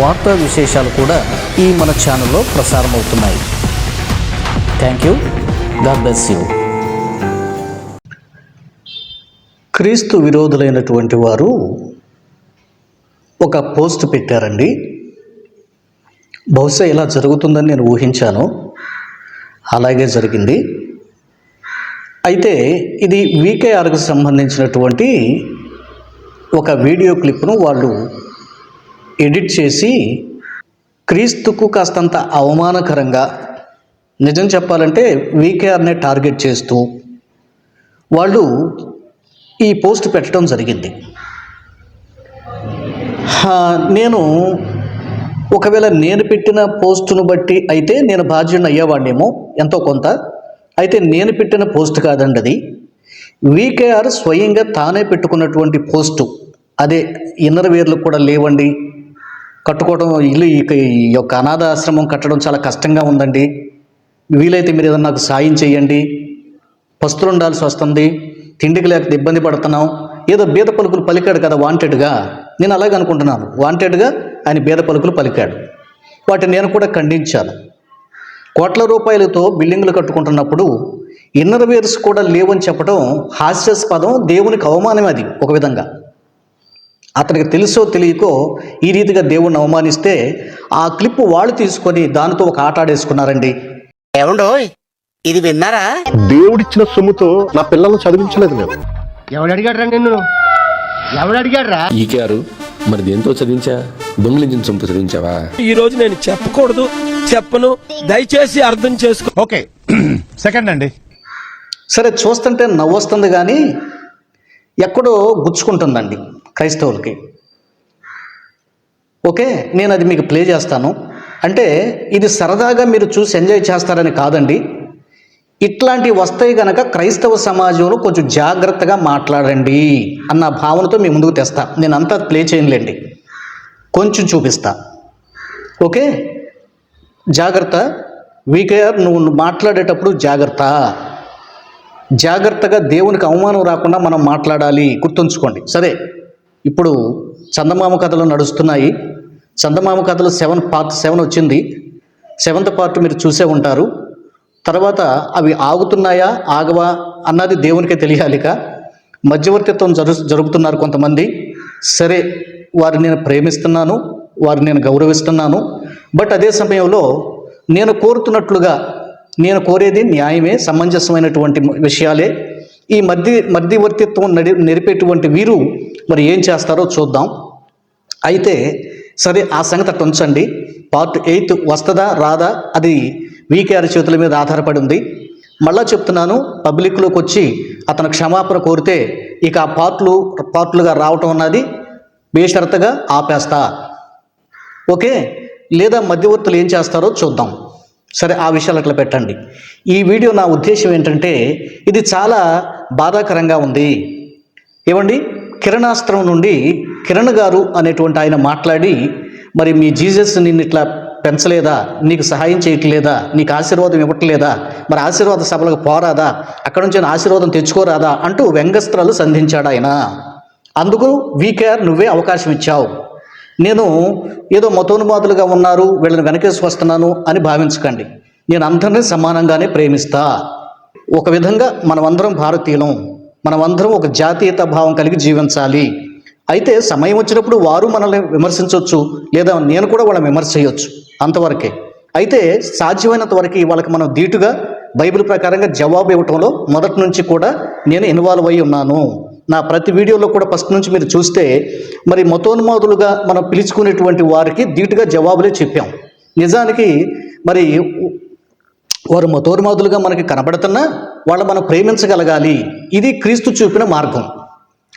వార్తా విశేషాలు కూడా ఈ మన ఛానల్లో ప్రసారం అవుతున్నాయి thank you God bless you క్రీస్తు విరోధులైనటువంటి వారు ఒక పోస్ట్ పెట్టారండి. బహుశా ఇలా జరుగుతుందని నేను ఊహించాను. అలాగే జరిగింది. అయితే ఇది వీకేఆర్కు సంబంధించినటువంటి ఒక వీడియో క్లిప్ను వాళ్ళు ఎడిట్ చేసి క్రీస్తుకు కాస్తంత అవమానకరంగా నిజం చెప్పాలంటే వీకేఆర్నే టార్గెట్ చేస్తూ వాళ్ళు ఈ పోస్ట్ పెట్టడం జరిగింది. నేను ఒకవేళ నేను పెట్టిన పోస్టును బట్టి అయితే నేను బాధ్యుని అయ్యేవాడినేమో ఎంతో కొంత. అయితే నేను పెట్టిన పోస్ట్ కాదండి అది వీకేఆర్ స్వయంగా తానే పెట్టుకున్నటువంటి పోస్టు. అదే ఇన్నర్ వేర్లు కూడా లేవండి. కట్టుకోవడం ఇల్లు ఈ ఈ యొక్క అనాథ ఆశ్రమం కట్టడం చాలా కష్టంగా ఉందండి. వీలైతే మీరు ఏదన్నా నాకు సాయం చేయండి. పస్తులు ఉండాల్సి వస్తుంది. తిండికి లేక ఇబ్బంది పడుతున్నాం. ఏదో బీద పలుకులు పలికాడు కదా వాంటెడ్గా నేను అలాగే అనుకుంటున్నాను. వాంటెడ్గా ఆయన బీద పలుకులు పలికాడు. వాటిని నేను కూడా ఖండించాను. కోట్ల రూపాయలతో బిల్డింగులు కట్టుకుంటున్నప్పుడు ఇన్నర్ వేర్స్ కూడా లేవని చెప్పడం హాస్యాస్పదం దేవునికి అవమానం అది ఒక విధంగా. అతనికి తెలుసో తెలియకో ఈ రీతిగా దేవుణ్ణి అవమానిస్తే ఆ క్లిప్ వాళ్ళు తీసుకొని దానితో ఒక ఆట ఆడేసుకున్నారండి. ఏమండోయ్? ఇది విన్నారా? దేవుడిచ్చిన సొమ్ముతో నా పిల్లల్ని చదివించలేదు నేను. ఎవడు అడిగాడ్రా నిన్ను? ఎవడు అడిగాడ్రా ఈకారు మరి దేంతో చదివించా? దొంగిలించిన సొమ్ముతో చదివించావా? ఈ రోజు నేను చెప్పకూడదు చెప్పను. దయచేసి అర్థం చేసుకో. ఓకే సెకండ్ అండి. సరే చూస్తుంటే నవ్వొస్తుంది కానీ ఎక్కడో గుచ్చుకుంటుందండి. క్రైస్తవులకి. ఓకే నేను అది మీకు ప్లే చేస్తాను. అంటే ఇది సరదాగా మీరు చూసి ఎంజాయ్ చేస్తారని కాదండి. ఇట్లాంటివి వస్తాయి గనక క్రైస్తవ సమాజంలో కొంచెం జాగ్రత్తగా మాట్లాడండి అన్న భావనతో మీ ముందుకు తెస్తా. నేను అంతా ప్లే చేయనులేండి. కొంచెం చూపిస్తా. ఓకే జాగ్రత్త. వీకేఆర్ నువ్వు మాట్లాడేటప్పుడు జాగ్రత్త. జాగ్రత్తగా దేవునికి అవమానం రాకుండా మనం మాట్లాడాలి. గుర్తుంచుకోండి. సరే. ఇప్పుడు చందమామ కథలు నడుస్తున్నాయి. చందమామ కథలు సెవెన్ పార్ట్ సెవెన్ వచ్చింది. సెవెంత్ పార్ట్ మీరు చూసే ఉంటారు. తర్వాత అవి ఆగుతున్నాయా ఆగవా అన్నది దేవునికే తెలియాలిక. మధ్యవర్తిత్వం జరు జరుపుతున్నారు కొంతమంది. సరే వారిని నేను ప్రేమిస్తున్నాను వారిని నేను గౌరవిస్తున్నాను. బట్ అదే సమయంలో నేను కోరుతున్నట్లుగా నేను కోరేది న్యాయమే సమంజసమైనటువంటి విషయాలే. ఈ మధ్య మధ్యవర్తిత్వం నడి నెరిపేటువంటి వీరు మరి ఏం చేస్తారో చూద్దాం. అయితే సరే ఆ సంగతి అట్ట ఉంచండి. పార్ట్ ఎయిత్ వస్తుందా రాదా? అది వీకేఆర్ చేతుల మీద ఆధారపడి ఉంది. మళ్ళా చెప్తున్నాను పబ్లిక్లోకి వచ్చి అతను క్షమాపణ కోరితే ఇక ఆ పార్ట్లు పార్ట్లుగా రావటం అన్నది బేషరతగా ఆపేస్తా. ఓకే? లేదా మధ్యవర్తులు ఏం చేస్తారో చూద్దాం. సరే ఆ విషయాలు అట్లా పెట్టండి. ఈ వీడియో నా ఉద్దేశం ఏంటంటే ఇది చాలా బాధాకరంగా ఉంది. ఏమండి? కిరణాస్త్రం నుండి కిరణ్ గారు అనేటువంటి ఆయన మాట్లాడి మరి మీ జీసస్ నిన్ను ఇట్లా పెంచలేదా? నీకు సహాయం చేయట్లేదా? నీకు ఆశీర్వాదం ఇవ్వట్లేదా? మరి ఆశీర్వాద సభలకు పోరాదా? అక్కడ నుంచి ఆశీర్వాదం తెచ్చుకోరాదా? అంటూ వ్యంగస్త్రాలు సంధించాడు ఆయన. అందుకు వీకేఆర్ నువ్వే అవకాశం ఇచ్చావు. నేను ఏదో మతోన్మాదులుగా ఉన్నారు వీళ్ళని వెనకేసి వస్తున్నాను అని భావించకండి. నేను అందరినీ సమానంగానే ప్రేమిస్తా. ఒక విధంగా మనమందరం భారతీయులం. మనమందరం ఒక జాతీయత భావం కలిగి జీవించాలి. అయితే సమయం వచ్చినప్పుడు వారు మనల్ని విమర్శించవచ్చు లేదా నేను కూడా వాళ్ళని విమర్శ చేయొచ్చు అంతవరకే. అయితే సాధ్యమైనంత వరకు వాళ్ళకి మనం ధీటుగా బైబిల్ ప్రకారంగా జవాబు ఇవ్వటంలో మొదటి నుంచి కూడా నేను ఇన్వాల్వ్ అయి ఉన్నాను. నా ప్రతి వీడియోలో కూడా ఫస్ట్ నుంచి మీరు చూస్తే మరి మతోన్మాదులుగా మనం పిలుచుకునేటువంటి వారికి ధీటుగా జవాబులే చెప్పాం. నిజానికి మరి వారు మతోన్మాదులుగా మనకి కనబడుతున్నా వాళ్ళు మనం ప్రేమించగలగాలి. ఇది క్రీస్తు చూపిన మార్గం.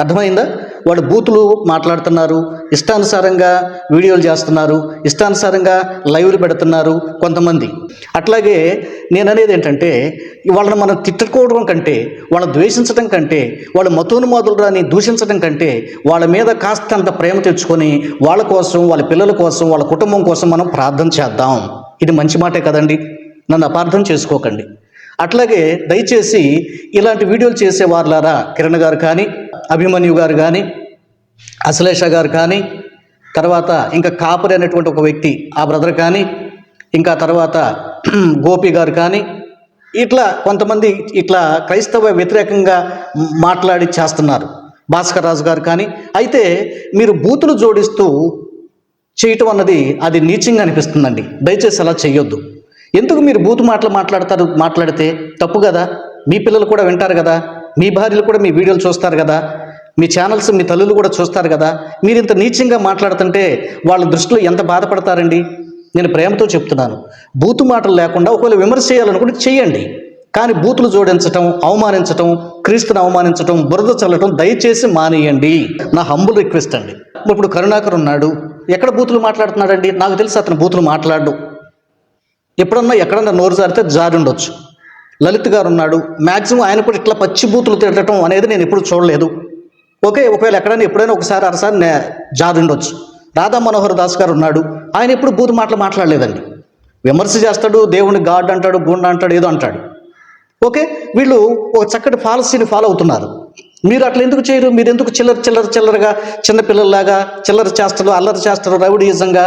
అర్థమైందా? వాళ్ళు బూతులు మాట్లాడుతున్నారు ఇష్టానుసారంగా వీడియోలు చేస్తున్నారు ఇష్టానుసారంగా లైవ్లు పెడుతున్నారు కొంతమంది. అట్లాగే నేను అనేది ఏంటంటే వాళ్ళని మనం తిట్టుకోవడం కంటే వాళ్ళని ద్వేషించడం కంటే వాళ్ళ రాని దూషించడం కంటే వాళ్ళ మీద కాస్తంత ప్రేమ తెచ్చుకొని వాళ్ళ కోసం వాళ్ళ పిల్లల కోసం వాళ్ళ కుటుంబం కోసం మనం ప్రార్థన చేద్దాం. ఇది మంచి మాటే కదండి. నన్ను అపార్థం చేసుకోకండి. అట్లాగే దయచేసి ఇలాంటి వీడియోలు చేసే వారులారా కిరణ్ గారు కానీ అభిమన్యు గారు కానీ అశ్లేష గారు కానీ తర్వాత ఇంకా కాపురి అనేటువంటి ఒక వ్యక్తి ఆ బ్రదర్ కానీ ఇంకా తర్వాత గోపి గారు కానీ ఇట్లా కొంతమంది ఇట్లా క్రైస్తవ వ్యతిరేకంగా మాట్లాడి చేస్తున్నారు. భాస్కర్ రాజు గారు కానీ అయితే మీరు బూతులు జోడిస్తూ చేయటం అన్నది అది నీచంగా అనిపిస్తుందండి. దయచేసి అలా చేయొద్దు ఎందుకు మీరు బూతు మాటలు మాట్లాడతారు? మాట్లాడితే తప్పు కదా? మీ పిల్లలు కూడా వింటారు కదా? మీ భార్యలు కూడా మీ వీడియోలు చూస్తారు కదా? మీ ఛానల్స్ మీ తల్లులు కూడా చూస్తారు కదా? మీరు ఇంత నీచంగా మాట్లాడుతుంటే వాళ్ళ దృష్టిలో ఎంత బాధపడతారండి? నేను ప్రేమతో చెప్తున్నాను. బూతు మాటలు లేకుండా ఒకవేళ విమర్శ చేయాలనుకుంటే చేయండి కానీ బూతులు జోడించటం అవమానించటం క్రీస్తుని అవమానించటం బురద చల్లటం దయచేసి మానేయండి. నా హంబుల్ రిక్వెస్ట్ అండి. ఇప్పుడు కరుణాకర్ ఉన్నాడు. ఎక్కడ బూతులు మాట్లాడుతున్నాడండి? నాకు తెలిసి అతను బూతులు మాట్లాడు. ఎప్పుడన్నా ఎక్కడన్నా నోరు జారితే జారి ఉండొచ్చు. లలిత్ గారు ఉన్నాడు. మ్యాక్సిమం ఆయన కూడా ఇట్లా పచ్చి బూతులు తిట్టడం అనేది నేను ఎప్పుడు చూడలేదు. ఓకే ఒకవేళ ఎక్కడైనా ఎప్పుడైనా ఒకసారి అరసారి నే జారి రాధా మనోహర్ దాస్ గారు ఉన్నాడు. ఆయన ఎప్పుడు బూతు మాటలు మాట్లాడలేదండి. విమర్శ చేస్తాడు దేవుని గాడ్ అంటాడు గుండ అంటాడు ఏదో అంటాడు. ఓకే వీళ్ళు ఒక చక్కటి పాలసీని ఫాలో అవుతున్నారు. మీరు అట్లా ఎందుకు చేయరు? మీరు ఎందుకు చిల్లర చిల్లర చిల్లరగా చిన్నపిల్లల్లాగా చిల్లర చేస్తారు అల్లరి చేస్తారు రౌడీయిజంగా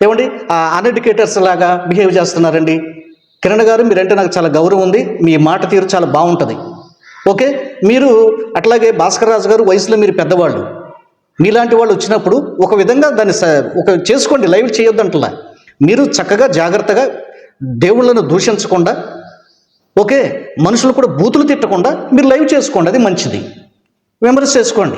ఏమండి? ఆ అన్ఎడ్యుకేటర్స్ లాగా బిహేవ్ చేస్తున్నారండి. కిరణ్ గారు మీరంటే నాకు చాలా గౌరవం ఉంది. మీ మాట తీరు చాలా బాగుంటుంది. ఓకే? మీరు అట్లాగే భాస్కర్ రాజు గారు వయసులో మీరు పెద్దవాళ్ళు. మీలాంటి వాళ్ళు వచ్చినప్పుడు ఒక విధంగా దాన్ని స- ఒక చేసుకోండి లైవ్ చేయొద్దంటలా. మీరు చక్కగా జాగ్రత్తగా దేవుళ్ళను దూషించకుండా ఓకే? మనుషులు కూడా బూతులు తిట్టకుండా మీరు లైవ్ చేసుకోండి అది మంచిది. విమర్శ చేసుకోండి.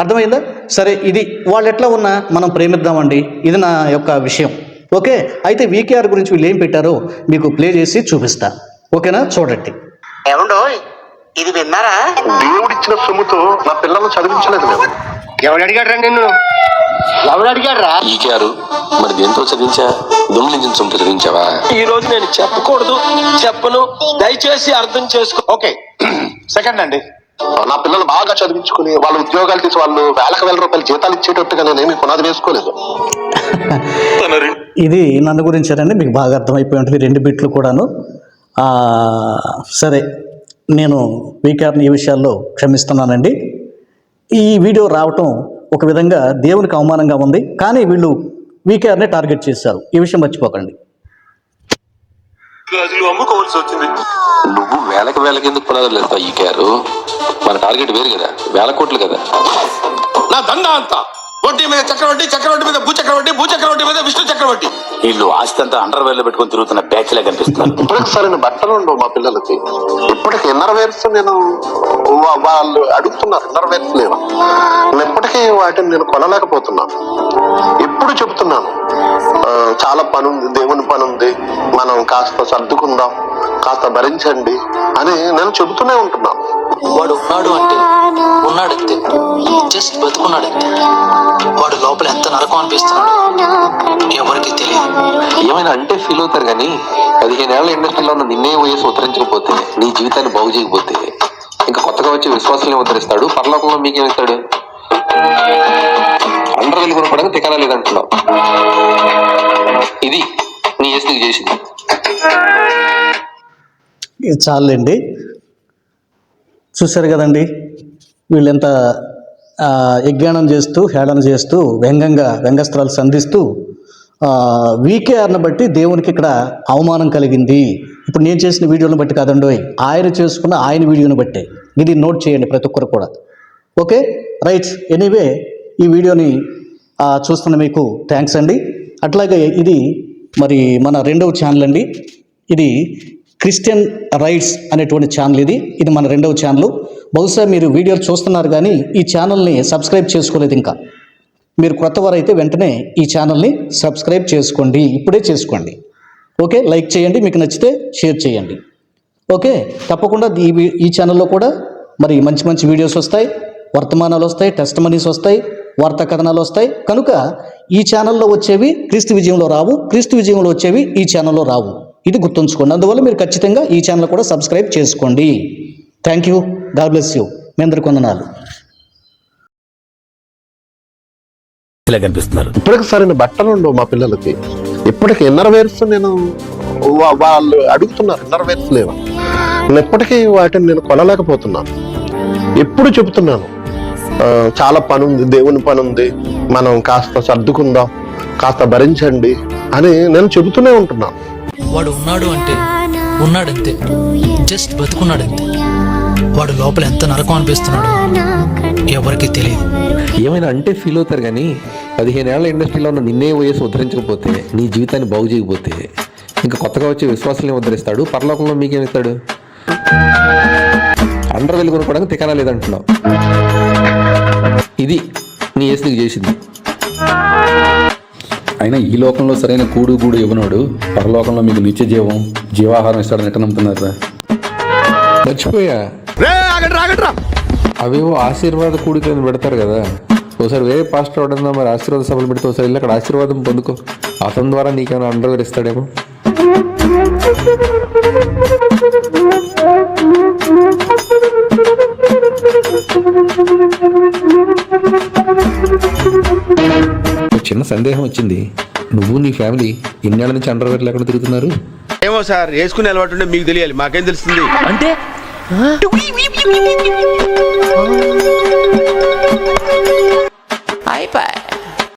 అర్థమైందా? సరే ఇది వాళ్ళు ఎట్లా ఉన్నా మనం ప్రేమిద్దామండి. ఇది నా యొక్క విషయం. ఓకే అయితే వీకేఆర్ గురించి వీళ్ళు ఏం పెట్టారో మీకు ప్లే చేసి చూపిస్తా. ఓకేనా? చూడండి. ఏమండో ఇది విన్నారా? దేవుడిచ్చిన సొమ్ముతో నా పిల్లల్ని చదివించలేదు ఎవడు అడిగాడ్రా నిన్ను? ఎవడు అడిగాడ్రా ఈకారు మరి దేంతో చదివించా? దొంగిలించిన సొమ్ముతో చదివించావా? ఈ రోజు నేను చెప్పకూడదు చెప్పను. దయచేసి అర్థం చేసుకో. ఓకే సెకండ్ అండి. నా పిల్లలు బాగా చదివించుకుని వాళ్ళ ఉద్యోగాలు తీసి వాళ్ళు వేలకు వేల రూపాయలు జీతాలు ఇచ్చేటట్టుగా నేనేమి పునాది వేసుకోలేదు. ఇది నన్ను గురించేనండి మీకు బాగా అర్థమైపోయి ఉంటుంది. రెండు బిట్లు కూడాను. సరే నేను వీకార్ని ఈ విషయాల్లో క్షమిస్తున్నానండి. ఈ వీడియో రావటం ఒక విధంగా దేవునికి అవమానంగా ఉంది. కానీ వీళ్ళు వీకేఆర్ని టార్గెట్ చేశారు. ఈ విషయం మర్చిపోకండి. నువ్వు వేలకు వేలకి ఎందుకు పునాదులు లేస్తావు ఈకారు మన టార్గెట్ వేరు కదా వేల కోట్లు కదా. నా దండ అంత. వడ్డీ మీద చక్రవడ్డీ చక్రవడ్డీ మీద భూ చక్రవడ్డీ భూ చక్రవడ్డీ మీద విష్ణు చక్రవడ్డీ వీళ్ళు ఆస్తి అంతా అండర్ వేర్లో పెట్టుకొని తిరుగుతున్న బ్యాచ్ లా కనిపిస్తున్నారు. ఇప్పటికి సరైన బట్టలు ఉండవు మా పిల్లలకి. ఇప్పటికి ఇన్నర్ వేర్స్ నేను వాళ్ళు అడుగుతున్నారు ఇన్నర్ వేర్స్ లేవు నేను ఇప్పటికీ వాటిని నేను కొనలేకపోతున్నాను. ఎప్పుడు చెప్తున్నాను చాలా పని ఉంది దేవుని పని ఉంది మనం కాస్త సర్దుకుందాం కాస్త భరించండి అని నేను చెబుతూనే ఉంటున్నాను. వాడు ఉన్నాడు అంటే ఉన్నాడంతే. జస్ట్ బతుకున్నాడంతే. వాడు లోపల ఎంత నరకం అనిపిస్తున్నాడు ఎవరికి తెలియదు. ఏమైనా అంటే ఫీల్ అవుతారు కానీ పదిహేను ఏళ్ళ ఇండస్ట్రీలో ఉన్న నిన్నే వయసు ఉత్తరించకపోతే నీ జీవితాన్ని బాగు చేయకపోతే ఇంకా కొత్తగా వచ్చే విశ్వాసాన్ని ఉద్ధరిస్తాడు పరలోకంలో మీకేమిస్తాడు అండర్ వెలుగు కొనపడానికి తికరా లేదంటున్నావు. ఇది నీ చేసింది. చాలండి. చూశారు కదండి? వీళ్ళు ఎంత యజ్ఞానం చేస్తూ హేళన చేస్తూ వ్యంగ్యంగా వ్యంగస్త్రాలు సంధిస్తూ వీకేఆర్ని బట్టి దేవునికి ఇక్కడ అవమానం కలిగింది. ఇప్పుడు నేను చేసిన వీడియోని బట్టి కాదండోయ్ ఆయన చేసుకున్న ఆయన వీడియోని బట్టే. ఇది నోట్ చేయండి ప్రతి ఒక్కరు కూడా. ఓకే? రైట్. ఎనీవే ఈ వీడియోని చూస్తున్న మీకు థ్యాంక్స్ అండి. అట్లాగే ఇది మరి మన రెండవ ఛానల్ అండి. ఇది క్రిస్టియన్ రైట్స్ అనేటువంటి ఛానల్ ఇది. ఇది మన రెండవ ఛానల్. బహుశా మీరు వీడియోలు చూస్తున్నారు కానీ ఈ ఛానల్ని సబ్స్క్రైబ్ చేసుకోలేదు ఇంకా. మీరు కొత్త వారైతే వెంటనే ఈ ఛానల్ని సబ్స్క్రైబ్ చేసుకోండి. ఇప్పుడే చేసుకోండి. ఓకే? లైక్ చేయండి. మీకు నచ్చితే షేర్ చేయండి. ఓకే? తప్పకుండా ఈ వీ- ఈ ఛానల్లో కూడా మరి మంచి మంచి వీడియోస్ వస్తాయి. వర్తమానాలు వస్తాయి. టెస్ట్ మనీస్ వస్తాయి. వార్తా కథనాలు వస్తాయి. కనుక ఈ ఛానల్లో వచ్చేవి క్రీస్తు విజయంలో రావు. క్రీస్తు విజయంలో వచ్చేవి ఈ ఛానల్లో రావు. ఇది గుర్తుంచుకోండి. అందువల్ల మీరు ఖచ్చితంగా ఈ ఛానల్ కూడా సబ్స్క్రైబ్ చేసుకోండి. Thank you God bless you మీ అందరి కొందనాలు ఇలా కనిపిస్తున్నారు. ఇప్పటికి సరైన బట్టలు ఉండవు మా పిల్లలకి. ఇప్పటికి ఇన్నర్ వేర్స్ నేను వాళ్ళు అడుగుతున్నారు ఇన్నర్ వేర్స్ లేవా? నేను ఎప్పటికీ వాటిని నేను కొనలేకపోతున్నాను. ఎప్పుడు చెబుతున్నాను చాలా పని ఉంది దేవుని పని ఉంది మనం కాస్త సర్దుకుందాం కాస్త భరించండి అని నేను చెబుతూనే ఉంటున్నాను. వాడు ఉన్నాడు అంటే ఉన్నాడంతే. జస్ట్ బతుకున్నాడంతే. వాడు లోపల ఎంత నరకం అనిపిస్తున్నాడు ఎవరికి తెలియదు. ఏమైనా అంటే ఫీల్ అవుతారు కానీ పదిహేను ఏళ్ళ ఇండస్ట్రీలో ఉన్న నిన్నే వయసు ఉద్ధరించకపోతే నీ జీవితాన్ని బాగు చేయకపోతే ఇంకా కొత్తగా వచ్చే విశ్వాసాలను ఉద్ధరిస్తాడు పరలోకంలో మీకేమిస్తాడు అండర్ వెళ్ళి కొనుక్కోవడానికి తికానా లేదంటున్నావు. ఇది నీ ఏసు నీకు చేసింది. అయినా ఈ లోకంలో సరైన కూడు గూడు ఇవ్వనోడు పరలోకంలో మీకు నిత్య జీవం జీవాహారం ఇస్తాడని ఎట్ట నమ్ముతున్నారా మర్చిపోయా? అవేవో ఆశీర్వాద కూడికలను పెడతారు కదా. ఒకసారి వేరే పాస్టర్ అవడంలో మరి ఆశీర్వాద సభలు పెడితే ఒకసారి వెళ్ళి అక్కడ ఆశీర్వాదం పొందుకో. అతని ద్వారా నీకేమైనా అండర్వేర్ ఇస్తాడేమో. చిన్న సందేహం వచ్చింది. నువ్వు నీ ఫ్యామిలీ ఇన్నేళ్ళ నుంచి అండర్వేర్ లేకుండా తిరుగుతున్నారు? ఏమో సార్ వేసుకునే అలవాటు ఉంటే మీకు తెలియాలి మాకేం తెలుస్తుంది? అంటే? అయిపోయి